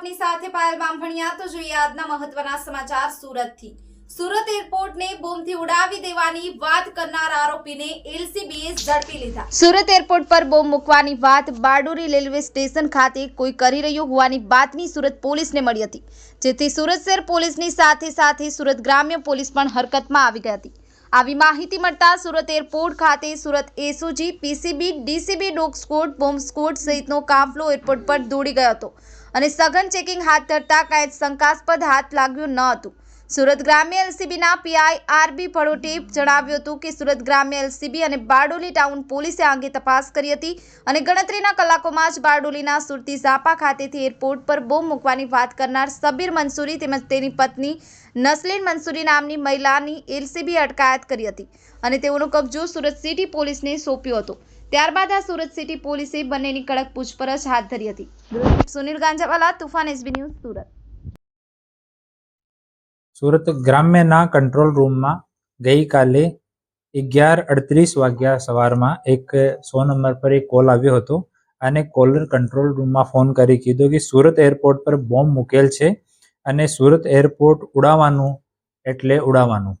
આપની સાથે પાયલ બામભણિયા તો જોઈએ આજના મહત્વના સમાચાર સુરતથી. સુરત એરપોર્ટને બોમ્બથી ઉડાવી દેવાની વાત કરનાર આરોપીને એલસીબીએ ઝડપી લીધા. સુરત એરપોર્ટ પર બોમ્બ મૂકવાની વાત બારડોલી રેલવે સ્ટેશન ખાતે કોઈ કરી રહ્યું હોવાની બાતમી સુરત પોલીસને મળી હતી. જેથી સુરત શહેર પોલીસની સાથે સાથે સુરત ગ્રામ્ય પોલીસ પણ હરકતમાં આવી ગઈ હતી. આવી માહિતી મળતા સુરત એરપોર્ટ ખાતે Surat SOG, PCB, DCB, dog squad, bomb squad સહિતનો કાફલો એરપોર્ટ પર દોડી ગયો હતો અને સઘન ચેકિંગ હાથ ધરતા કાંઈ શંકાસ્પદ હાથ લાગ્યું ન હતું. સુરત ગ્રામ્ય એલસીબીના પીઆઈ આરબી પડોટે જણાવ્યું હતું કે સુરત ગ્રામ્ય એલસીબી અને બારડોલી ટાઉન પોલીસે આ અંગે તપાસ કરી હતી અને ગણતરીના કલાકોમાં જ બારડોલીના સુરતી ઝાપા ખાતેથી એરપોર્ટ પર બોમ્બ મૂકવાની વાત કરનાર સબીર મંસૂરી તેમજ તેની પત્ની નસલીન મંસૂરી નામની મહિલાની એલસીબી અટકાયત કરી હતી અને તેઓનો કબજો સુરત સિટી પોલીસને સોંપ્યો હતો. ત્યારબાદ આ સુરત સિટી પોલીસે બંનેની કડક પૂછપરછ હાથ ધરી હતી. Sunil Ganjawala Tufan SB news Surat. Surat ગ્રામ્યના કંટ્રોલ રૂમમાં ગઈકાલે અગિયાર અડત્રીસ વાગ્યા સવારમાં એક સો નંબર પર એક કોલ આવ્યો હતો અને કોલર કંટ્રોલ રૂમમાં ફોન કરી કીધું કે સુરત એરપોર્ટ પર બોમ્બ મૂકેલ છે અને સુરત એરપોર્ટ ઉડાવવાનું એટલે ઉડાવવાનું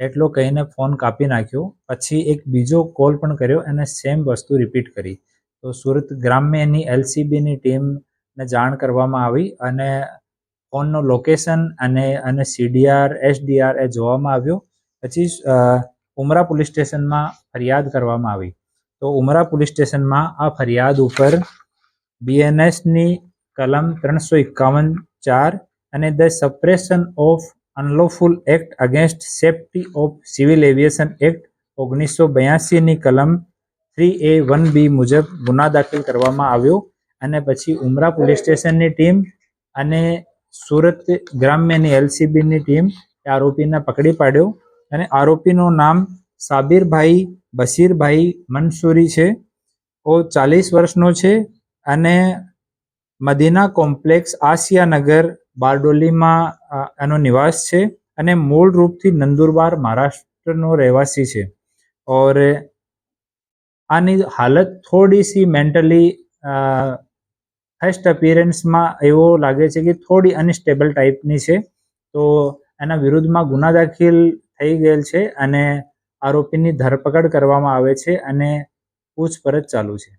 એટલો કહીને ફોન કાપી નાખ્યો. પછી એક બીજો કોલ પણ કર્યો અને સેમ વસ્તુ રિપીટ કરી. તો સુરત ગ્રામ્યની એલસીબીની ટીમને જાણ કરવામાં આવી અને ફોનનો લોકેશન અને અને સીડીઆર એસડીઆર એ જોવામાં આવ્યો. પછી ઉમરા પોલીસ સ્ટેશનમાં ફરિયાદ કરવામાં આવી. તો ઉમરા પોલીસ સ્ટેશનમાં આ ફરિયાદ ઉપર બીએનએસની કલમ ત્રણસો એકાવન ચાર અને the suppression of unlawful act against safety of civil aviation act ઓગણીસો બ્યાસીની કલમ થ્રી એ વન બી મુજબ ગુના દાખલ કરવામાં આવ્યો. અને પછી ઉમરા પોલીસ સ્ટેશનની ટીમ અને સુરત ગ્રામ્યની એલસીબીની ટીમ આરોપીને પકડી પાડ્યો અને આરોપીનું નામ સાબિરભાઈ, બશીરભાઈ મંસૂરી છે. ઓ ચાલીસ વર્ષનો છે અને મદીના કોમ્પ્લેક્સ આસિયાનગર બારડોલીમાં એનો નિવાસ છે અને મૂળ રૂપથી નંદુરબાર મહારાષ્ટ્રનો રહેવાસી છે. ઓર આની હાલત થોડી સી મેન્ટલી ફર્સ્ટ અપિયરન્સમાં એવો લાગે છે કે થોડી અનસ્ટેબલ ટાઈપની છે. તો એના વિરુદ્ધમાં ગુના દાખિલ થઈ ગયેલ છે અને આરોપીની ધરપકડ કરવામાં આવે છે અને પૂછપરછ ચાલુ છે.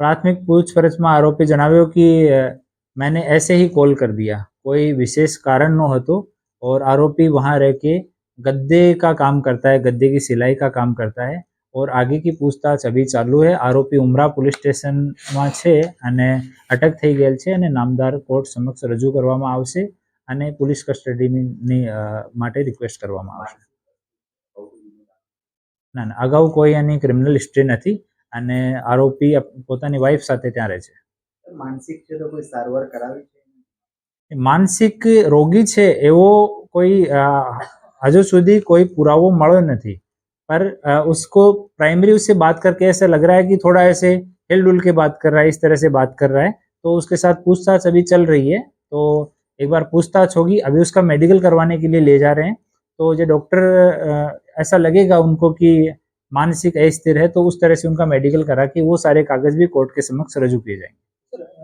પ્રાથમિક પૂછપરછમાં આરોપી જણાવ્યો કે મેને એસે હી કોલ કર દિયા. કોઈ વિશેષ કારણ ન હતો ઓર આરોપી वहाँ રહે કે ગદ્દે કા કામ કરતા है ગદ્દે की सिलाई का काम करता है और आगे की पूछताछ अभी चालू है आरोपी ઉમરા પોલીસ સ્ટેશનમાં છે અને અટક થઈ ગયેલ છે અને નામદાર કોર્ટ સમક્ષ રજૂ કરવામાં આવશે અને પોલીસ કસ્ટડીની અ, માટે રિક્વેસ્ટ કરવામાં આવશે ના ના અગાઉ કોઈ એની ક્રિમિનલ હિસ્ટ્રી નથી અને આરોપી અપ- પોતાની વાઈફ સાથે ત્યાં રહે છે માનસિક છે તો કોઈ સારવાર કરાવી છે માનસિક રોગી છે એવો કોઈ અ, હજુ સુધી કોઈ પુરાવો મળ્યો નથી पर उसको प्राइमरी उससे बात करके ऐसा लग रहा है कि थोड़ा ऐसे हिल डुल के बात कर रहा है, इस तरह से बात कर रहा है। तो उसके साथ पूछताछ अभी चल रही है। तो एक बार पूछताछ होगी। अभी उसका मेडिकल करवाने के लिए ले जा रहे हैं। तो जो डॉक्टर ऐसा लगेगा उनको कि मानसिक अस्थिर है तो उस तरह से उनका मेडिकल करा के वो सारे कागज़ भी कोर्ट के समक्ष रजू किए जाएँगे।